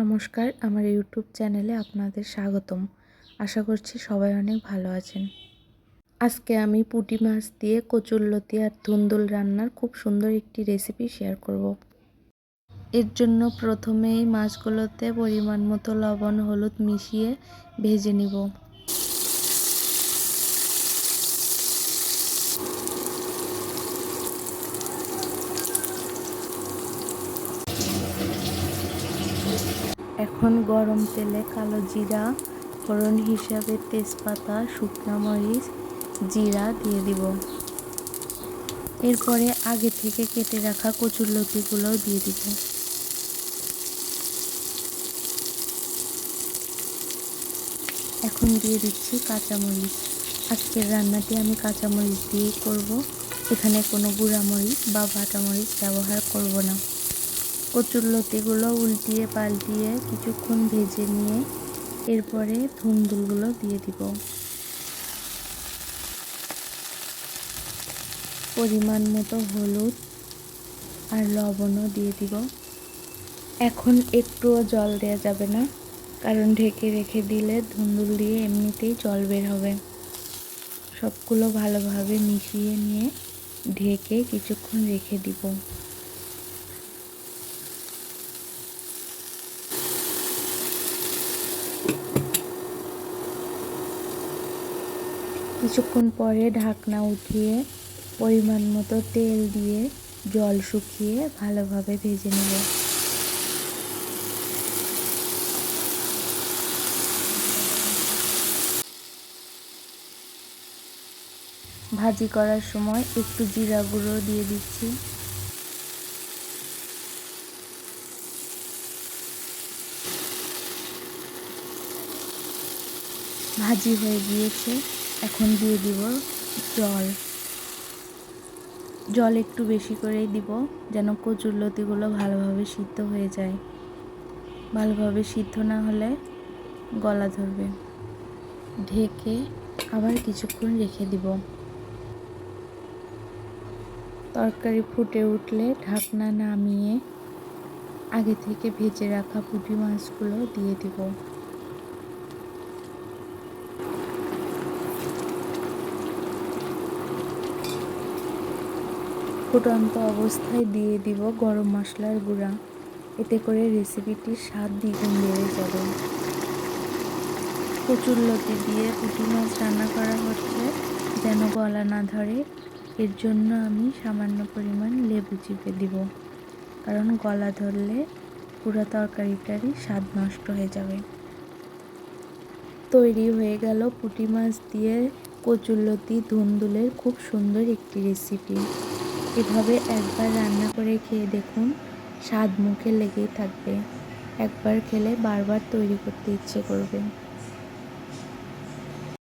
নমস্কার, আমার ইউটিউব চ্যানেলে আপনাদের স্বাগতম। আশা করছি সবাই অনেক ভালো আছেন। আজকে আমি পুঁটি মাছ দিয়ে কচুরলতি আর ধুন্দুল রান্নার খুব সুন্দর একটি রেসিপি শেয়ার করব। এর জন্য প্রথমেই মাছগুলোতে পরিমাণ মতো লবণ, হলুদ মিশিয়ে ভেজে নিব। এখন গরম তেলে কালো জিরা, ফোড়ন হিসাবে তেজপাতা, শুকনো মরিচ, জিরা দিয়ে দিব। এরপরে আগে থেকে কেটে রাখা কচুর লতিগুলোও দিয়ে দিব। এখন দিয়ে দিচ্ছি কাঁচামরিচ। আজকের রান্নাটি আমি কাঁচামরিচ দিয়েই করব। এখানে কোনো গুঁড়ামরিচ বা বাটামরিচ ব্যবহার করব না। কচুর লতিগুলো উল্টিয়ে পাল্টিয়ে কিছুক্ষণ ভেজে নিয়ে এরপরে ধুন্দুলগুলো দিয়ে দিব। পরিমাণ মতো হলুদ আর লবণও দিয়ে দিব। এখন একটুও জল দেওয়া যাবে না, কারণ ঢেকে রেখে দিলে ধুন্দুল দিয়ে এমনিতেই জল বের হবে। সবগুলো ভালোভাবে মিশিয়ে নিয়ে ঢেকে কিছুক্ষণ রেখে দিব। কিছুক্ষণ পরে ঢাকনা উঠিয়ে পরিমাণ মতো তেল দিয়ে জল শুকিয়ে ভালোভাবে ভেজে নেব। ভাজি করার সময় একটু জিরা গুঁড়ো দিয়ে দিচ্ছি। ভাজি হয়ে গিয়েছে। এখন দিয়ে দিব জল। জল একটু বেশি করেই দিব যেন কচুর লতিগুলো ভালোভাবে সিদ্ধ হয়ে যায়। ভালোভাবে সিদ্ধ না হলে গলা ধরবে। ঢেকে আবার কিছুক্ষণ রেখে দিব। তরকারি ফুটে উঠলে ঢাকনা নামিয়ে আগে থেকে ভেজে রাখা পুঁটি মাছগুলো দিয়ে দিব। ফুটন্ত অবস্থায় দিয়ে দিব গরম মশলার গুঁড়া। এতে করে রেসিপিটির স্বাদ দ্বিগুণ বেড়ে যাবে। প্রচুর লতি দিয়ে পুঁটি মাছ রান্না করা হচ্ছে। যেন গলা না ধরে, এর জন্য আমি সামান্য পরিমাণ লেবু চিপে দিব। কারণ গলা ধরলে পুরো তরকারিটারই স্বাদ নষ্ট হয়ে যাবে। তৈরি হয়ে গেল পুঁটি মাছ দিয়ে কচুরলতি ধুন্দুলের খুব সুন্দর একটি রেসিপি। এভাবে একবার রান্না করে খেয়ে দেখুন, স্বাদ মুখে লেগেই থাকবে। একবার খেলে বারবার তৈরি করতে ইচ্ছে করবে।